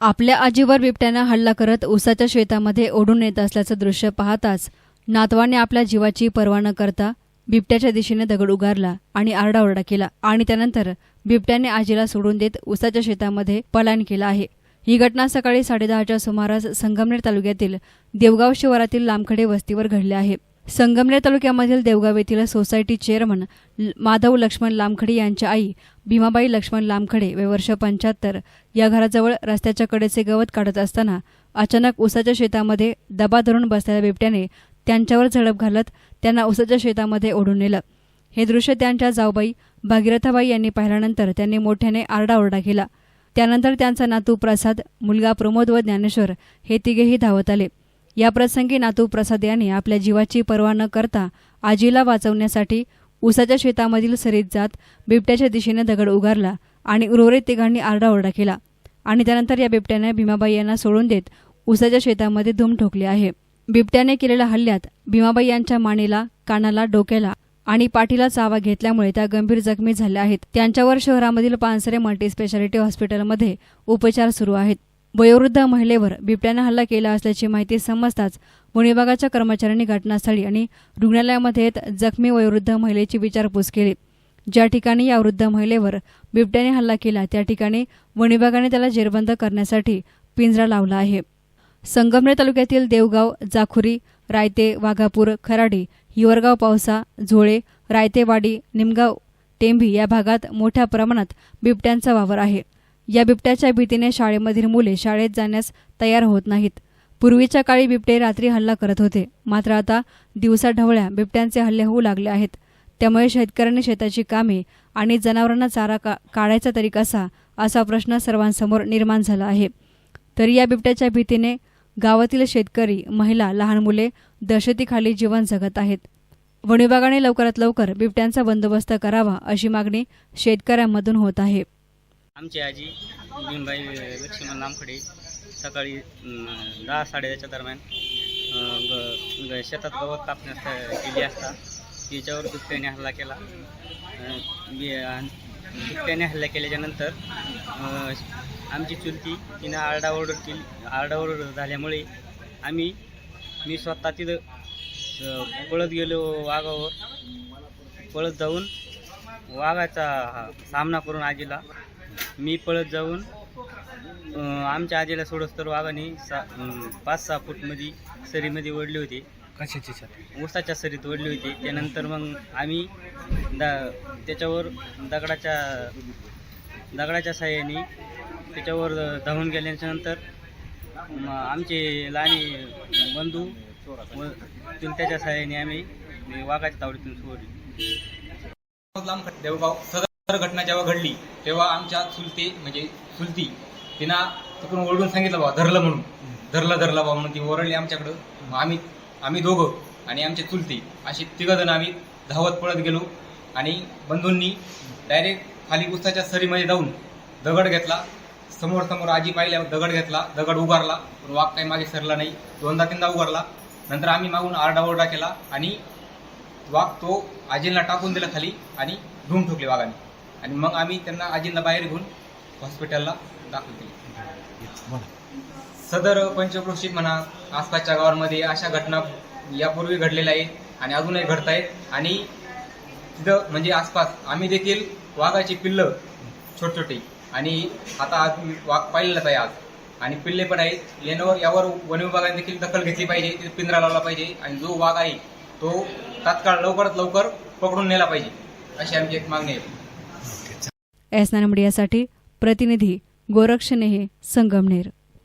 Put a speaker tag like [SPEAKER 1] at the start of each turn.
[SPEAKER 1] आपल्या आजीवर बिबट्यानं हल्ला करत उसाच्या शेतामध्ये ओढून येत असल्याचं दृश्य पाहताच नातवाने आपल्या जीवाची पर्वा न करता बिबट्याच्या दिशेने दगड उगारला आणि आरडाओरडा केला आणि त्यानंतर बिबट्याने आजीला सोडून देत उसाच्या शेतामध्ये पलायन केलं आहे. ही घटना सकाळी साडेदहाच्या सुमारास संगमनेर तालुक्यातील देवगाव शिवारातील लांबखडे वस्तीवर घडली आहे. संगमनेर तालुक्यामधील देवगाव येथील सोसायटी चेअरमन माधव लक्ष्मण लामखडे यांच्या आई भीमाबाई लक्ष्मण लामखडे वे वर्ष पंच्याहत्तर या घराजवळ रस्त्याच्या कडेचे गवत काढत असताना अचानक उसाच्या शेतामध्ये दबा धरून बसलेल्या बिबट्याने त्यांच्यावर झडप घालत त्यांना उसाच्या शेतामध्ये ओढून नेलं. हे दृश्य त्यांच्या जाऊबाई भागीरथाबाई यांनी पाहिल्यानंतर त्यांनी मोठ्याने आरडाओरडा केला. त्यानंतर त्यांचा नातू प्रसाद मुलगा प्रमोद व ज्ञानेश्वर हे तिघेही धावत आले. याप्रसंगी नातू प्रसाद यांनी आपल्या जीवाची पर्वा न करता आजीला वाचवण्यासाठी उसाच्या शेतामधील सरीत जात बिबट्याच्या दिशेने दगड उगारला आणि उर्वरित तिघांनी आरडाओरडा केला. आणि त्यानंतर या बिबट्याने भीमाबाई यांना सोडून देत उसाच्या शेतामध्ये धूम ठोकली आहे. बिबट्याने केलेल्या हल्ल्यात भीमाबाई यांच्या मानेला कानाला डोक्याला आणि पाठीला चावा घेतल्यामुळे त्या गंभीर जखमी झाल्या आहेत. त्यांच्यावर शहरामधील पानसरे मल्टी स्पेशालिटी हॉस्पिटलमध्ये उपचार सुरू आहेत. वयोवृद्ध महिलेवर बिबट्यानं हल्ला केला असल्याची माहिती समजताच वन विभागाच्या कर्मचाऱ्यांनी घटनास्थळी आणि रुग्णालयामध्ये येत जखमी वयोवृद्ध महिलेची विचारपूस केली. ज्या ठिकाणी या वृद्ध महिलेवर बिबट्याने हल्ला केला त्या ठिकाणी वन विभागाने त्याला जेरबंद करण्यासाठी पिंजरा लावला आहे. संगमनेर तालुक्यातील देवगाव जाखुरी रायते वाघापूर खराडी हिवरगाव पावसा झोळे रायतेवाडी निमगाव टेंभी या भागात मोठ्या प्रमाणात बिबट्यांचा वावर आहे. या बिबट्याच्या भीतीने शाळेमधील मुले शाळेत जाण्यास तयार होत नाहीत. पूर्वीच्या काळी बिबटे रात्री हल्ला करत होते. मात्र आता दिवसा ढवळ्या बिबट्यांचे हल्ले होऊ लागले आहेत. त्यामुळे शेतकऱ्यांनी शेताची कामे आणि जनावरांना चारा का काढायचा तरी कसा असा प्रश्न सर्वांसमोर निर्माण झाला आहे. तरी या बिबट्याच्या भीतीने गावातील शेतकरी महिला लहान मुले दहशतीखाली जीवन जगत आहेत. वन विभागाने लवकरात लवकर बिबट्यांचा बंदोबस्त करावा अशी मागणी शेतकऱ्यांमधून होत आहे.
[SPEAKER 2] आमची आजी भीमबाई लक्ष्मण लांबखडे सकाळी दहा साडेदहाच्या दरम्यान ग ग- शेतात गवत कापण्यास गेली असता. तिच्यावर बिबट्याने हल्ला केला. अं, बिबट्याने हल्ला केल्याच्यानंतर आमची चुलती तिनं आरडाओरड केली आरडाओरड झाल्यामुळे आम्ही मी स्वतः तिथं पळत गेलो वाघावर. पळत जाऊन वाघाचा हा सामना करून आजीला मी पळत जाऊन आमच्या आजीला सोडस तर वाघाने सा पाच सहा फूटमध्ये सरीमध्ये ओढली होती.
[SPEAKER 3] कशाची सर?
[SPEAKER 2] ऊसाच्या सरीत ओढली होती. त्यानंतर मग आम्ही दा त्याच्यावर दगडाच्या दगडाच्या साह्याने त्याच्यावर धावून गेल्याच्यानंतर म आमचे लहानी बंधू व चुलत्याच्या साह्याने आम्ही वाघाच्या तावडीतून सोडली.
[SPEAKER 3] देवगाव सदर घटना जेव्हा घडली तेव्हा आमच्या चुलते म्हणजे चुलती तिनं तिकडून ओरडून सांगितलं बा धरलं म्हणून. धरलं धरलं बा म्हणून ती ओरडली आमच्याकडं. मग आम्ही आम्ही दोघं आणि आमचे चुलते असे तिघजण आम्ही धावत पळत गेलो. आणि बंधूंनी डायरेक्ट खाली उसाच्या सरीमध्ये जाऊन दगड घेतला. समोर समोर आजी पाहिल्यावर दगड घेतला दगड उगारला. पण वाघ काही मागे सरला नाही. दोनदा तीनदा उगारला. नंतर आम्ही मागून आरडाओरडा केला आणि वाघ तो आजींना टाकून दिला खाली आणि धूम ठोकले वाघाने. आणि मग आम्ही त्यांना आजींना बाहेर घेऊन हॉस्पिटलला दाखल केले. सदर पंचक्रोशीत म्हणा आसपासच्या गावांमध्ये अशा घटना यापूर्वी घडलेल्या आहेत आणि अजूनही घडत आहेत. आणि तिथं म्हणजे आसपास आम्ही देखील वाघाची पिल्लं छोट छोटी आणि आता आज वाघ पाहिलेलाच आहे आज. आणि पिल्ले पण आहेत. यावर यावर वन विभागाने देखील दखल घेतली पाहिजे. तिथे पिंजरा लावला पाहिजे. आणि जो वाघ आहे तो तात्काळ लवकरात लवकर पकडून नेला पाहिजे. अशी आमची एक मागणी आहे.
[SPEAKER 1] एस नान मीडियासाठी प्रतिनिधी गोरक्ष नेहे संगमनेर.